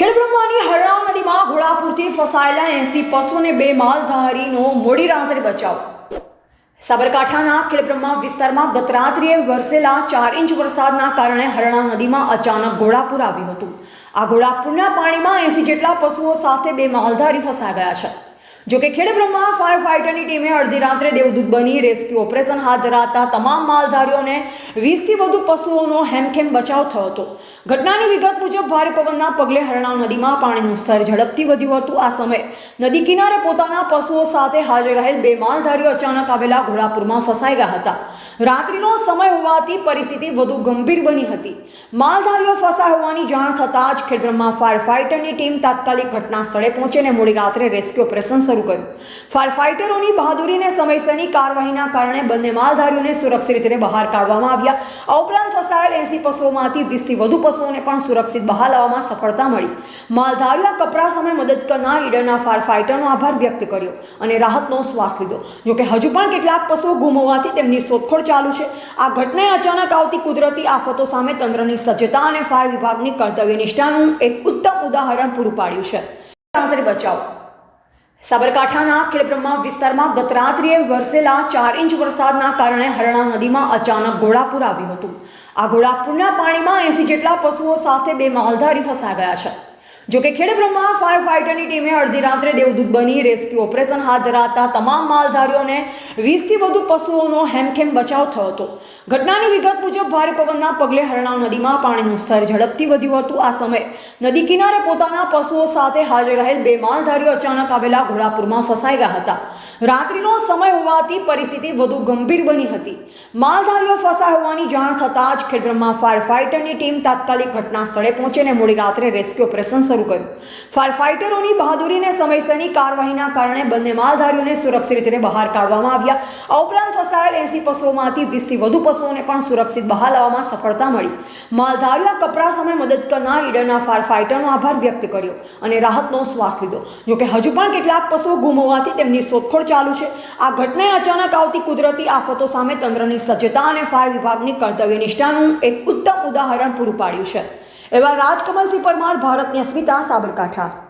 ખેડબ્રહ્માની હરણા નદીમાં ઘોડાપુરથી ફસાયેલા એસી પશુને બે માલધારીનો મોડી રાત્રે બચાવ. સાબરકાંઠાના ખેડબ્રહ્મા વિસ્તારમાં ગત રાત્રિએ વરસેલા ચાર ઇંચ વરસાદના કારણે હરણા નદીમાં અચાનક ઘોડાપુર આવ્યું હતું. આ ઘોડાપુરના પાણીમાં એસી જેટલા પશુઓ સાથે બે માલધારી ફસાઈ ગયા છે. જોકે ખેડબ્રહ્મા ફાયર ફાઇટરની ટીમે અડધી રાત્રે દેવદૂત બની રેસ્ક્યુ ઓપરેશન હાથ ધરાતા તમામ માલધારીઓને વીસથી વધુ પશુઓનો હેમખેમ બચાવ થયો હતો. ઘટનાની વિગત મુજબ ભારે પવનના પગલે હરણાવ નદીમાં પાણીનું સ્તર ઝડપથી વધ્યું હતું. આ સમયે નદી કિનારે પોતાના પશુઓ સાથે હાજર રહેલ બે માલધારીઓ અચાનક આવેલા ઘોડાપુરમાં ફસાઈ ગયા હતા. રાત્રિનો સમય હોવાથી પરિસ્થિતિ વધુ ગંભીર બની હતી. માલધારીઓ ફસાય હોવાની જાણ થતાં જ ખેડબ્રહ્મા ફાયર ફાઇટરની ટીમ તાત્કાલિક ઘટના સ્થળે પહોંચીને મોડી રાત્રે રેસ્ક્યુ ઓપરેશન કર્યું. ફાયર ફાઇટરોની બહાદુરીને સમયસરની કાર્યવાહીના કારણે બંને માલધારીઓને સુરક્ષિત રીતે બહાર કાઢવામાં આવ્યા. આ ઉપરાંત ફસાયેલ એસી પશુઓમાંથી વીસથી વધુ પશુઓને પણ સુરક્ષિત બહાર લાવવામાં સફળતા મળી. માલધારીઓ કપરા સમયે મદદ કરનાર ઈડરના ફાયર ફાઇટરનો આભાર વ્યક્ત કર્યો અને રાહતનો શ્વાસ લીધો. જોકે હજુ પણ કેટલાક પશુઓ ગુમ તેમની શોધખોળ ચાલુ છે. આ ઘટનાએ અચાનક આવતી કુદરતી આફતો સામે તંત્રની સજ્જતા અને ફાયર વિભાગની કર્તવ્ય નિષ્ઠાનું એક ઉત્તમ ઉદાહરણ પૂરું પાડ્યું છે. રાત્રે બચાવ સાબરકાંઠાના ખેડબ્રહ્મા વિસ્તારમાં ગત રાત્રિએ વરસેલા ચાર ઇંચ વરસાદના કારણે હરણા નદીમાં અચાનક ઘોડાપુર આવ્યું હતું. આ ઘોડાપુરના પાણીમાં એસી જેટલા પશુઓ સાથે બે માલધારી ફસાઈ ગયા છે. જોકે ખેડબ્રહ્મા ફાયર ફાઇટરની ટીમે અડધી રાત્રે દેવદૂત બની રેસ્ક્યુ ઓપરેશન હાથ ધરાતા તમામ માલધારીઓને વીસથી વધુ પશુઓનો હેમખેમ બચાવ થયો હતો. ઘટનાની વિગત મુજબ ભારે પવનના પગલે હરણાવ નદીમાં પાણીનું સ્તર ઝડપથી વધ્યું હતું. આ સમયે નદી કિનારે પોતાના પશુઓ સાથે હાજર રહેલ બે માલધારીઓ અચાનક આવેલા ઘોડાપુરમાં ફસાઈ ગયા હતા. રાત્રિનો સમય હોવાથી પરિસ્થિતિ વધુ ગંભીર બની હતી. માલધારીઓ ફસાય હોવાની જાણ થતાં જ ખેડબ્રહ્મા ફાયર ફાઇટરની ટીમ તાત્કાલિક ઘટના સ્થળે પહોંચીને મોડી રાત્રે રેસ્ક્યુ ઓપરેશન શરૂ કર્યું. ફાયર ફાઇટરોની બહાદુરીને સમયસરની કાર્યવાહીના કારણે બંને માલધારીઓને સુરક્ષિત રીતે બહાર કાઢવામાં આવ્યા. આ ઉપરાંત ફસાયેલ એસી પશુઓમાંથી વીસથી વધુ પશુઓને પણ સુરક્ષિત બહાર લાવવામાં સફળતા મળી. માલધારીઓ આ કપરા સમય મદદ કરનાર ઈડરના ફાયર ફાઇટરનો આભાર વ્યક્ત કર્યો અને રાહતનો શ્વાસ લીધો. જોકે હજુ પણ કેટલાક પશુઓ ગુમ હોવાથી તેમની શોધખોળ ચાલુ છે. આ ઘટનાએ અચાનક આવતી કુદરતી આફતો સામે તંત્રની સજ્જતા અને ફાયર વિભાગની કર્તવ્ય નિષ્ઠાનું એક ઉત્તમ ઉદાહરણ પૂરું પાડ્યું છે. એવા રાજકમલસિંહ પરમાર ભારતની અસ્મિતા સાબરકાંઠા.